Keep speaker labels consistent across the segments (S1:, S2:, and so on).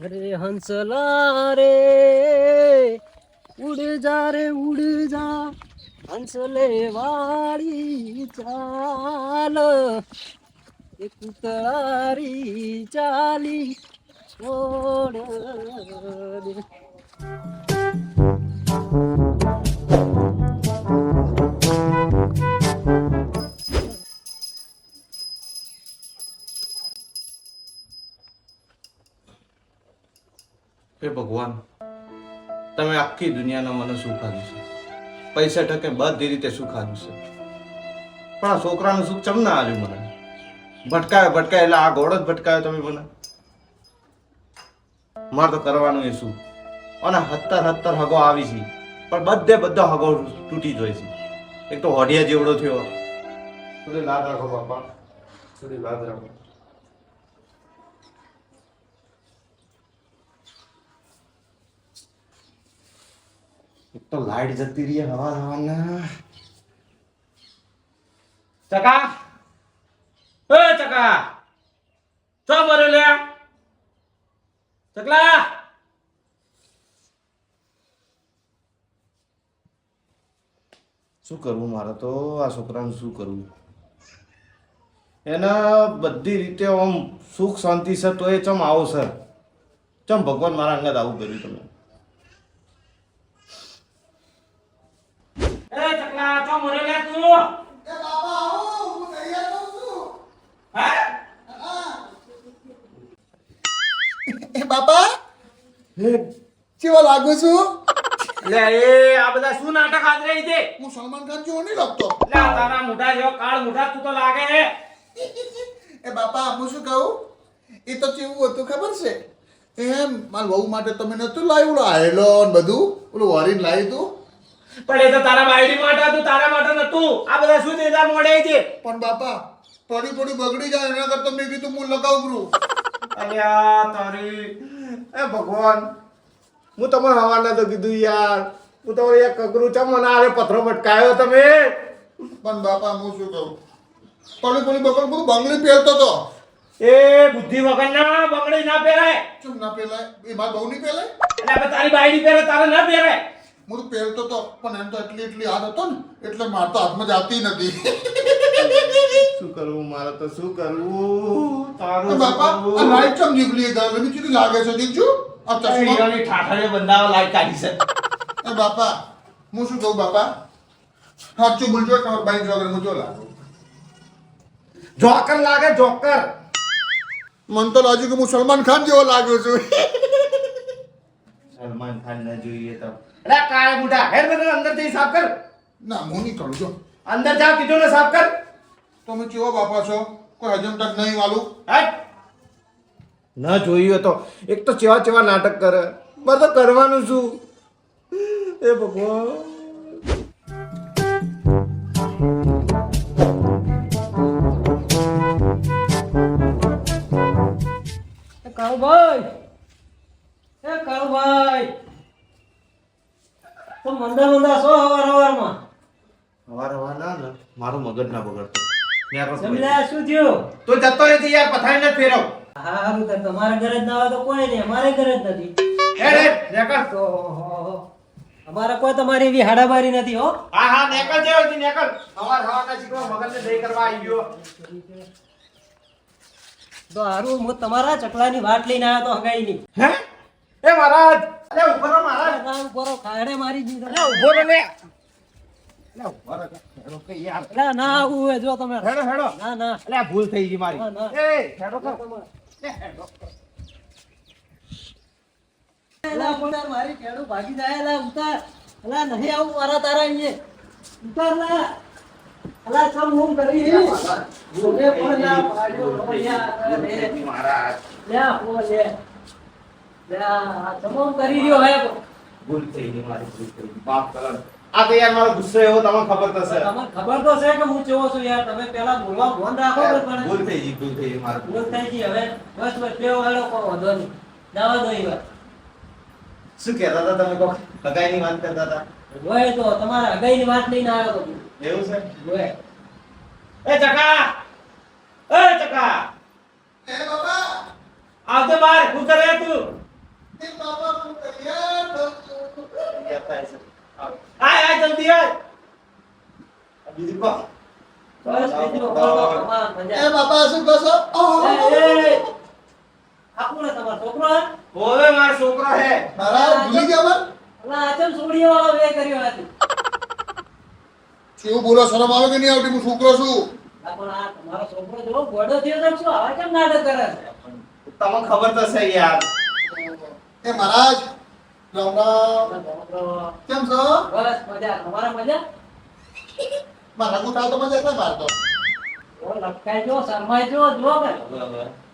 S1: અરે હંસલા રે, ઉડ જા રે, ઉડ જા, હંસલે વાળી ચાલ. એ કુતળારી ચાલી છોડ
S2: હે ભગવાન, તમે આખી દુનિયાના મને સુખ આપ્યું છે. પૈસા ટકે બધી રીતે સુખ આપ્યું છે. પણ આ છોકરાનું સુખ ચમ ના આવ્યું મને? ભટકાયો, ભટકાય, એટલે આ ઘોડો જ ભટકાયો તમે મને? મારે તો કરવાનું એ શું અને હત્તર હત્તર હગો આવી છે. પણ બધે બધો હગો તૂટી જાય છે. એક તો હોડિયા જેવડો થયો. થોડી લાદ રાખો બાપા. લાદ રાખો. એક તો લાઈટ જતી રહી હવા હવાના.
S3: ચકા! એ ચકા! ચો મરે લે? ચકલા!
S2: શું કરવું મારે તો? આ છોકરાનું શું કરવું? એના બધી રીતે આમ સુખ શાંતિ છે તો એ ચમ આવો સર. ચમ ભગવાન મારા અંગત આવું કર્યું તમે
S3: એ ચકલા ચો હે
S4: એ બાપા કેવા લાગુ છું?
S3: લે એ આ બધા શું નાટક આદરે છે?
S4: હું સલમાન ખાન જેવો નહીં લાગતો.
S3: લે તારા મોઢા જેવો કાળ મોઢા તું તો લાગે હે
S4: એ બાપા હું શું કહું? એ તો કેવું હતું ખબર છે? એમ મારા વહુ માટે તમે નતું લાવ્યું? આયલો ને બધું? ઓલું વરીને લાવ્યું તું?
S3: પણ એ તો તારા બાયડી માટે હતું તારા માટે નતું આ બધા શું દેતા મોડે છે?
S4: પણ બાપા પડી પડી બગડી જાય એના કરતા મેં કીધું હું લગાવું
S2: અલ્યા તારી એ ભગવાન હું તમારે હવાના તો કીધું યાર હું તમારે એક કગરું છે મને આરે પથરો ભટકાયો તમે.
S4: પણ બાપા હું શું કહું? પડી પડી બગડ બધું બંગલી પહેરતો તો.
S3: એ બુદ્ધિ વગર ના બંગડી ના પહેરાય.
S4: શું ના પહેરાય? એ મારા બહુ નહીં પહેલાય
S3: એટલે તારી બાયડી પહેરે તારે ના પહેરાય?
S4: હું પહેરતો તો પણ એમ તો એટલી એટલી હાથ હતો ને એટલે મારે તો હાથમાં જાતી નથી.
S2: શું કરવું મારે તો શું કરવું તારું
S4: બાપા આ લાઈટ ચમ નીકળી ગયો એમ કીધું લાગે છે દીકજુ? આ ચશ્મા?
S3: ઠાઠરે બંધાવા લાઈટ કાઢી છે.
S4: એ બાપા હું શું કહું બાપા? સાચું બોલજો તમારે બાઈક જોગર હું જો લાગુ.
S2: જોકર લાગે જોકર.
S4: મન તો લાગ્યું કે હું સલમાન ખાન જેવો લાગ્યો છું.
S2: સલમાન ખાન ને જોઈએ તો.
S3: અરે કાળે બુઢા હેર મને અંદર જઈ સાફ કર.
S4: ના હું નહીં કરું જો.
S3: અંદર જાવ કીધું ને સાફ કર.
S4: તમે કેવો બાપા છો? કોઈ હજમ તક નહીં વાલું?
S3: હટ.
S2: ના જોયું તો. એક તો ચેવા ચેવા નાટક કરે. બધું કરવાનું શું? એ ભગવાન.
S1: કહો કાળુભાઈ એ કાળુભાઈ તો મંદા મંદા સો હવાર હવારમાં?
S2: હવાર હવાર ના ને મારો મગજ ના બગડતો.
S1: સમજ્યા શું થયું?
S2: તો જતો નથી યાર પથારી નથી ફેરવ.
S1: તો તમારા ઘરે જ ના હોય તો કોઈ નહીં અમારે ઘરે જ નથી.
S2: હેડ હેડ નેકળ.
S1: અમારે કોઈ તમારી એવી હાડાબારી નથી હો.
S2: હા હા નેકળ જેવો છે નેકળ. અમાર હવાના શીખવા મગજ દઈ કરવા આવી ગયો.
S1: તો હારું હું તમારા ચકલાની વાટ લઈને આવ્યો તો હગાઈ નહીં.
S2: હે? એ મહારાજ! અરે ઊભો રહો મહારાજ.
S1: ઊભો રહો ખાડે મારી દીધો.
S2: અરે ઊભો રહો ભૂલ થઈ ગઈ મારી.
S1: મારી કેડું ભાગી જાય. ઉતાર. નહીં આવું મારા તારા અહીંયા. ઉતાર ના સમ હું કરી. પણ ના પાડ્યો. લે લે લે. તમામ કરી રહ્યો હે
S2: ભૂલ થઈ ગઈ મારી ભૂલ થઈ ગઈ માફ કરો આ તો યાર મારો ગુસ્સો એવો તમને ખબર તો છે
S1: તમને ખબર તો છે કે હું કેવો છું યાર તમે પેલા બોલવા ફોન રાખો ને પણ
S2: ભૂલ થઈ ગઈ ભૂલ થઈ ગઈ મારી
S1: ભૂલ થઈ ગઈ હવે બસ બસ પેલો હેડો કો વાંધો નહીં જવા દો એ વાત
S2: શું કહેતા હતા તમે કોક? હગાઈની વાત કરતા હતા?
S1: જોય તો તમારા અગાઈની વાત લઈને આવ્યો તો
S2: એવું છે?
S1: જોય
S3: એ ચકા! એ ચકા!
S4: એ બાપા!
S3: આવતો બાર શું કરે તું
S4: હું તૈયાર
S2: આય આય જલ્દી આય બીજી કહો
S1: બસ બીજું બોલો, તમાર
S4: એ
S1: મજા.
S4: બાપા શું કહો છો?
S1: એ, આપુને તમારો છોકરો હે?
S2: હોવે માર છોકરો હે.
S4: મારા ભૂલી ગયા મને
S1: અલા, આચમ વાળો બે કર્યો હતી
S4: શું બોલો શરમ આવે કે નહીં આવતી? હું છોકરો છું.
S1: આ પણ આ તમારો છોકરો જો ગોડો થયો તો શું આવા કેમ નાટક કરે છે?
S2: તમને ખબર તો છે યાર.
S4: એ મહારાજ રામ રામ. કેમ છો?
S1: બસ મજા તમારા મજા?
S4: મારા ગુટા તો મજા છે મારતો
S1: ઓ લટકાઈ જો શરમાઈ જો જો કે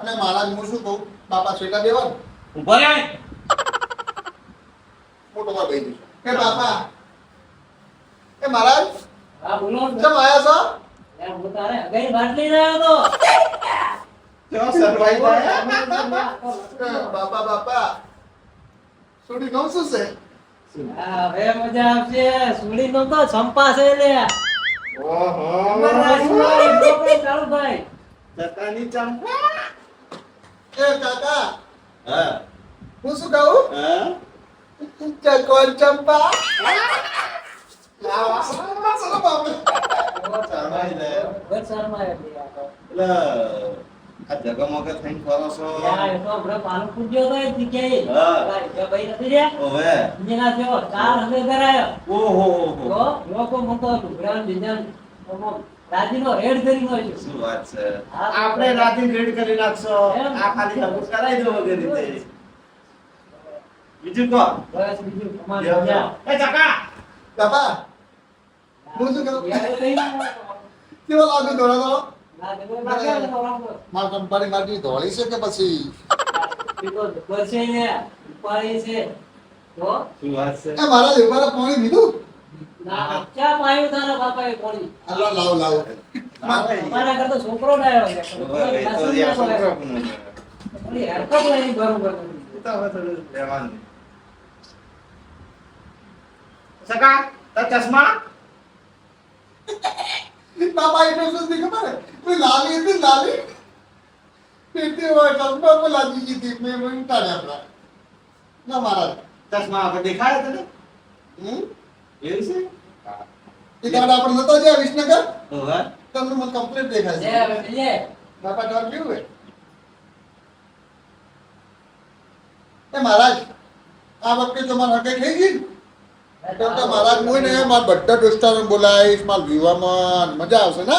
S4: અને મહારાજ હું શું કહું? બાપા છેટા દેવા ને,
S2: ઊભો રહે.
S4: મોટો ભાઈ બેસી એ બાપા. એ મહારાજ
S1: હા બોલો.
S4: કેમ આયા છો?
S1: હું તારે અગાઈ બાટલી રહ્યો તો.
S2: જો સરવાઈ
S4: બાપા બાપા. છોડી કહું છે
S1: હવે મજા આવશે. સુડી નો તો સંપાશે લે.
S2: ઓહો. ચંપા
S4: એ કાકા
S2: હા.
S4: હું શું કહું?
S2: હા.
S4: ચકોર ચંપા.
S1: શરમાય એટલે આ તો.
S2: એટલે આ જગમગ થઈને ફરો છો
S1: યાર, તો હમણાં પાલનપુર ગયો તો એ જગ્યાએ.
S2: હા.
S1: પેલા નથી રહ્યા?
S2: ઓવે
S1: એના જેવો ચાર હમે કરાયો.
S2: ઓહો
S1: તો લોકો મને તો ઢુકડાને રાજીનો રેડ કરી નાખ્યો.
S2: શું વાત છે આપણે રાજી રેડ કરી નાખશો
S1: એમ?
S2: આ ખાલી હબુસ કરાવી દો વગર રીતે બીજું કહો
S1: બસ બીજું મજા.
S2: એ
S4: હું શું કરું? કેવો લાગે દોડા દોડો માર કંપની મારી ધોળી છે કે પછી
S1: એ તો બસે ને, ઉપાડી છે. તો
S2: શું વાત છે
S4: એ મારા દેવાના પાણી પીધું
S1: ના, ચા પાયું તારા બાપાએ
S4: લાવ લાવ
S1: છોકરો હરકત બરોબર.
S2: સકા તાર ચશ્મા
S4: બાપા એટલે શું ખબર લાલી હતી લાલી પેટી હોય ચશ્મા પર લાગી ગઈ હતી મેં મને કાઢ્યા આપણા ના મારા
S2: ચશ્મા વગર દેખાય તને
S4: હમ?
S2: એવું છે
S4: એ દાડા આપણે નતો જ્યાં વિસનગર
S2: ઓવે
S4: તમને મને કમ્પ્લીટ દેખાય છે
S1: હવે લે.
S4: બાપા ડર કેવું હે એ મહારાજ આ વખતે તમારે હકે થઈ ગઈ? તો હું ને મારા બધા દોસ્તારોને બોલાવીશ મારા વિવાહમાં મજા આવશે ને?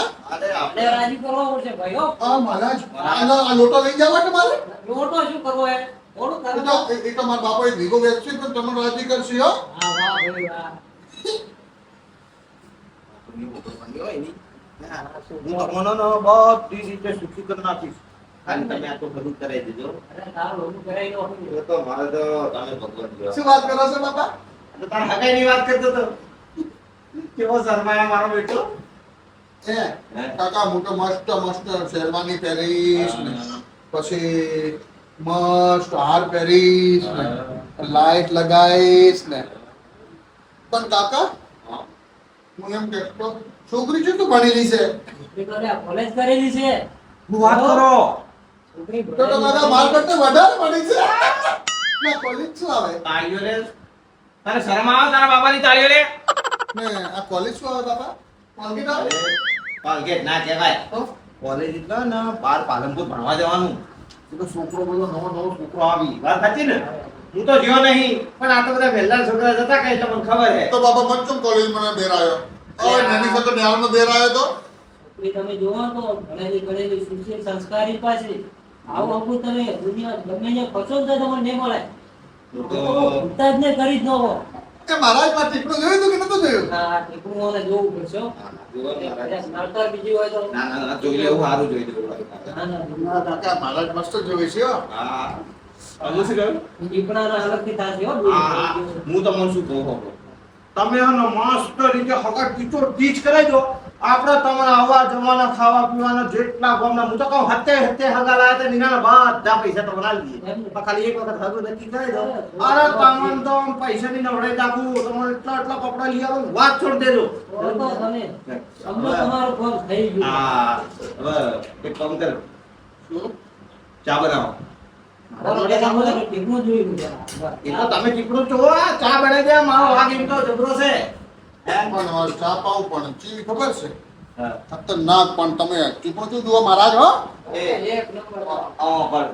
S2: આપણે
S1: રાજી કરવો પડશે ભાઈ હો.
S4: મહારાજ આ લોટો લઈ જવા તમારે
S1: લોટો શું કરવો હે? થોડું
S4: એ એ- એ તો મારા બાપાએ ભીગો વેચશે પણ તમને રાજી કરશે હો.
S1: હા, વાહ ભાઈ, વાહ.
S2: હું તમને બધી રીતે સુખી કરી નાખીશ. તમે આ તો બધું કરાવી દેજો.
S1: અરે, તારું.
S2: તો મારે તો તમે ભગવાન
S4: શું વાત કરો છો બાપા?
S2: તો તારા હગાઈની વાત કરતો તો. કેવો શરમાયા મારો બેટો?
S4: એ કાકા હું તો મસ્ત મસ્ત શેરવાની પહેરીશ ને. પછી મસ્ત હાર પહેરીશ ને. લાઈટ લગાવીશ ને. પણ કાકા
S2: હા.
S4: એમ કહેતો છોકરી છે તું ભણેલી છે?
S1: તો કોલેજ કરેલી છે
S2: હું વાત કરો.
S1: છોકરી
S4: તો તો કાકા માર કરતા વધારે ભણી છે. ના કોલેજ શું આવે?
S2: તાળીઓ તારે શરમ આવે તારા બાપાની તાળીઓ લે?
S4: ને આ કોલેજ શું આવે બાપા? કોલગેટ આવે?
S2: કોલગેટ ના કહેવાય.
S4: તો?
S2: કોલેજ એટલે ને બાર પાલનપુર ભણવા જવાનું. તો છોકરો બધો નવો નવો છોકરો આવી. વાત સાચી ને? હું તો જ્યો નહીં. પણ આ તો બધા વહેલા છોકરા જતા કઈ એટલે મને ખબર હે.
S4: તો બાપા શું કોલેજ મને બેર આવ્યો ઓય નાની સાથે ન્યાલમાં બેર આવ્યો તો?
S1: તમે જોવો તો ભણેલી ગણેલી સુશીલ સંસ્કારી પાછી આવું આવું તમે દુનિયા ગમે ફસો ને તો તમને નહીં મળે. નહીં કરી જ ન હો
S4: એ મહારાજમાં ટીપડો જોયું તું કે નતો જોયું?
S1: હા ટીપડું મને જોવું પડશે બીજી હોય તો?
S2: ના ના જોઈ લેવું સારું જોઈ લેવું
S1: ના, ના,
S4: ના. કાકા મહારાજ મસ્ત જોવે છે હો.
S2: હા. હજુ શું કહ્યું?
S1: અલગથી થશે હો
S2: હા, હું તમને શું કહું? તમે મસ્ત રીતે હગા ટીચો ટીચ કરાવી દો. આપણે તમારા આવા જવાના ખાવા પીવાના જેટલા ગામના હું તો કહું હતે હતે હગા લાયા તે નીના બધા પૈસા તો બનાવી દઈએ પણ ખાલી એક વખત હગું નક્કી કરી દો અરે તમને તો પૈસા ની નવડાઈ નાખું તમને એટલા એટલા કપડા લઈ આવો વાત છોડી દેજો.
S1: તમે તમારું થઈ ગયો.
S2: હા હવે એક કામ કર. ચા બનાવો. તમે ચીપડું છો ચા બનાવી દે મારો વાગ એમ તો જબરો છે?
S4: પણ ચા પાવું પણ ચી ખબર છે?
S2: હા.
S4: ખતરનાક પણ તમે ચીપણું જુઓ મહારાજ હો?
S2: એ
S1: એક નંબર.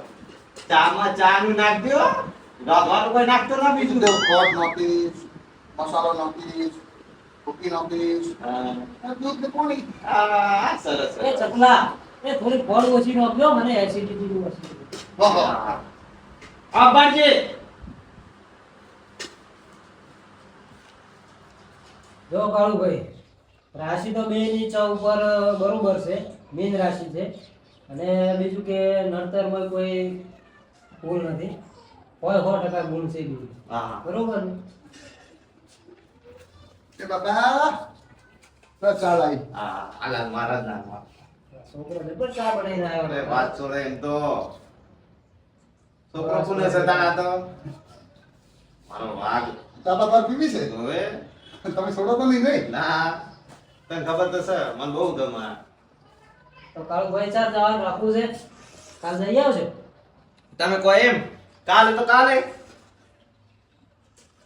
S2: ચામાં ચા નું નાખ દો રાધવાનું કોઈ નાખતો ના બીજું.
S4: તો ખોટ નાખીશ મસાલો નાખીશ કોકી નોખીશ
S2: હા.
S4: દૂધ ને પાણી
S2: આ સરસ
S1: એ. ચકલા એ થોડી ફળ ઓછી નાખજો મને એસિડિટી જેવું હશે.
S4: હા હા.
S2: આ
S1: જો કાળુભાઈ રાશિ તો બે ની ચા ઉપર બરોબર છે મીન રાશિ છે. અને બીજું કે નડતરમાં કોઈ ભૂલ નથી. હોય સો ટકા ગુણ છે બીજું.
S2: હા
S1: બરોબર ને?
S4: બાબા ચાલાઈ
S2: હા આલા મહારાજ ના
S1: છોકરો જબર ચા બનાવીને
S2: અરે વાત છોડે એમ તો. છોકરો સતા તારા તો મારો વાઘ.
S4: તાતા પર પીવી છે?
S2: હવે
S4: તમે છોડો તો નહીં નહીં
S2: ના. તને ખબર તો છે મને બહુ ગમે
S1: તો કાલ ભાઈ ચાર જવાનું રાખવું છે. કાલ જઈ આવશે
S2: તમે કહો એમ કાલે તો કાલે.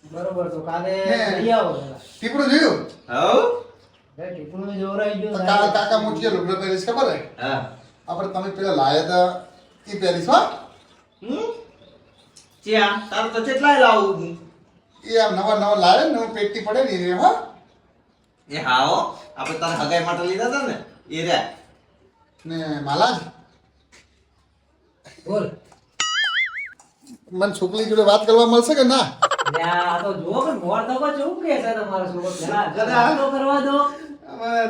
S1: બરોબર તો કાલે
S4: હે.
S1: જઈ આવો.
S4: ટીપડું જોયું?
S2: હવ
S1: એ જોરાઈ ગયું
S4: તો કાકા કાકા મોટી લુગડો પહેરીશ ખબર હે?
S2: હા.
S4: આપણે તમે પેલા લાયા હતા એ પહેરીશ હો.
S2: હમ? ચિયા તાર તો કેટલાય લાવું
S4: એ આમ નવા નવા લાવે ને હું પેટી પડે ને એ હા.
S2: એ હા હો. આપણે તારે હગાઈ માટે લીધા હતા ને એ રે.
S4: ને માલાજ?
S1: બોલ.
S4: મને છોકરી જોડે વાત કરવા મળશે કે ના?
S1: આ તો જુઓ કે મોર તો કેવું કે છે તમારો છોકરો. કરવા દો.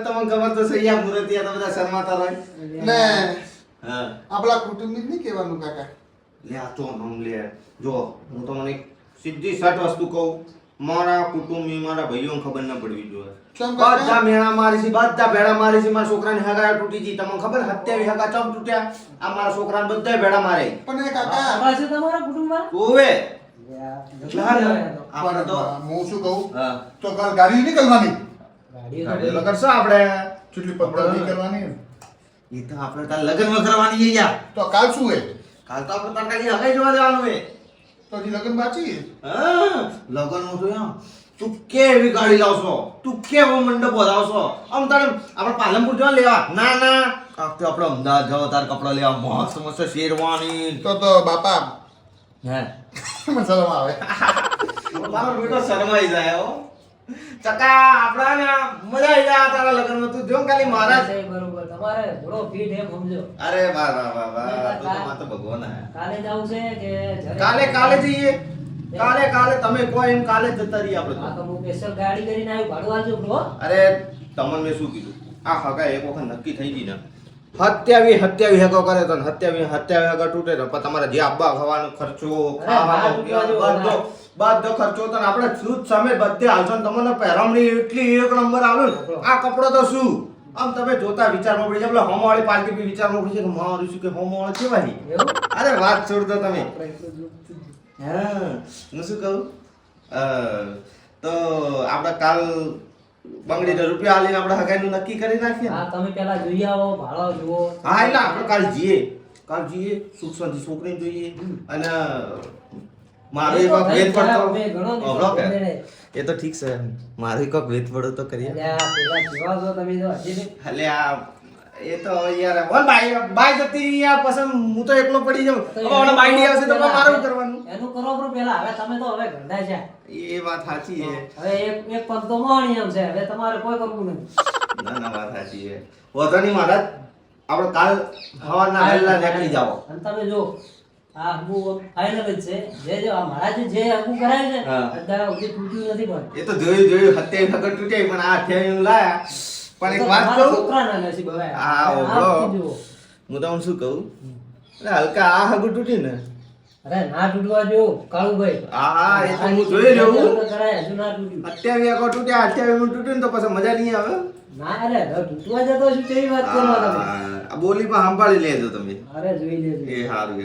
S2: તમને ખબર તો મુરતિયા તો બધા શરમાતા રહે.
S4: ને
S2: હા.
S4: આપણા કુટુંબી નહીં કહેવાનું કાકા.
S2: લે આ તો નામ લે. જો હું તમને સીધી સટ વસ્તુ કહું. મારા કુટુંબી મારા ભાઈઓને ખબર ના પડવી જોઈએ? બધા મેળા મારી છે બધા ભેડા મારી છે મારા છોકરાની હગા તૂટી ગઈ તમને ખબર હત્યાવી હગા ચમ તૂટ્યા? આ મારા છોકરાને બધા ભેડા મારે.
S4: પણ એ કાકા
S1: તમારા કુટુંબમાં?
S2: ઓવે. આપણે તો
S4: હું શું કહું?
S2: હા.
S4: તો કાલ ગાડી નહીં કરવાની?
S1: તો
S2: ગાડીઓ કરશો. આપણે?
S4: ચૂંટણી નહીં કરવાની?
S2: એ તો આપણે તાર લગ્ન કરવાની છે યાર.
S4: તો કાલ શું હે?
S2: કાલ તો આપણે તાર કાલી હગાઈ જોવા જવાનું છે
S4: તો હજી લગન બાકી
S2: હા. લગનનું તો યાર તું કેવી ગાડી લાવશો? તું કેવો મંડપ વધાવશો આમ તારે આપણે પાલનપુર જવા લેવા? ના ના. આખતે આપણે અમદાવાદ જાવ તાર કપડા લેવા. મસ્ત મસ્ત શેરવાની.
S4: તો તો બાપા.
S2: હે?
S4: મને શરમ આવે.
S2: મારો બેટો શરમાઈ જાય હો. ચકા આપણા ને મજા આવી જાય તારા લગ્નમાં. તું જો. ખાલી મહારાજ
S1: છે બરોબર. તમારે ઘોડો ફીટ એમ સમજો.
S2: અરે વાહ વાહ વાહ વાહ. તું તો માતો ભગવાન હે.
S1: કાલે જાવ છે કે
S2: કાલે કાલે જઈએ. કાલે કાલે તમે કહો એમ કાલે જતા રહીએ આપણે
S1: હા
S2: તો.
S1: હું સ્પેશિયલ ગાડી કરીને આવ્યો ભાડું આલજો બ્રો
S2: અરે તમને મેં શું કીધું? આ હગા એક વખત નક્કી થઈ ગઈ ને. હત્યાવી હત્યાવી હગો કરે તો હત્યાવી હત્યાવી હગા તૂટે તો. પણ તમારે જે આબા ખાવાનો ખર્ચો ખાવાનો બધો બધો ખર્ચો તો આપણે શું સમય બધે હાલશો ને તમને પહેરવણી એટલી એક નંબર આવે ને. આ કપડો તો શું? આમ તમે જોતા વિચારમાં પડી જાય હોમ હોમવાળી પાર્ટી બી વિચારમાં પડી છે કે મારું શું કે હોમ વાળો છે?
S1: ભાઈ
S2: અરે વાત છોડ દો તમે.
S1: જ-
S2: હા. હું શું કહું? તો આપણે કાલ બંગડીના રૂપિયા આલીને આપણે હગાઈનું નક્કી કરી નાખીએ
S1: હા તમે પેલા જોઈ આવો ભાડો જુઓ.
S2: હા એટલે આપણે કાલ જઈએ. કાલ જઈએ સુખ શાંતિ છોકરીને જોઈએ. અને મારો એક વખત વેત પડતો. અભળો કે? એ તો ઠીક છે. મારો એક વખત વેત પડો તો કરીએ.
S1: જેવા
S2: એટલે આ એ તો યાર બોલ ભાઈ બાઈ જતી યાર પસંદ હું તો એકલો પડી જાઉં. હવે ઓલો બાઈ આવશે તો મારું કરવાનું.
S1: એનું કરો બરો પેલા. હવે તમે તો હવે ગંડા છે.
S2: એ વાત સાચી છે.
S1: હવે એક એક પગ તો મોહણી એમ છે. હવે તમારે કોઈ કરવું નહીં
S2: ના ના વાત સાચી છે. વાંધો નહીં મહારાજ આપણે કાલ સવારના વહેલા નીકળી જાઓ.
S1: અને તમે જો આ હગુ ફાઇનલ જ છે. જે જે જે કરાય છે અત્યારે સુધી તૂટ્યું નથી પણ.
S2: એ તો જોયું જોયું. હત્યાવી વખત તૂટ્યા પણ આ અઠ્યાવી લાયા. પણ એક વાત કહું
S1: છોકરાના નસીબ હવે.
S2: આ
S1: આ
S2: ઓગળો.
S1: વખતે જુઓ.
S2: હું તમને શું કહું? હલકા આ હગું તૂટ્યું ને.
S1: અરે ના તૂટવા જો કાળુભાઈ.
S2: હા હા એ તો હું જોઈ રહ્યો
S1: કરાય હજુ ના તૂટ્યું.
S2: અઠ્યાવી વખત તૂટ્યા ને તો પછી મજા નહીં આવે.
S1: ના અરે તૂટવા જતો શું કેવી વાત કરો તમે?
S2: આ બોલી પણ સંભાળી લેજો તમે.
S1: અરે જોઈ લેજો.
S2: એ સારું.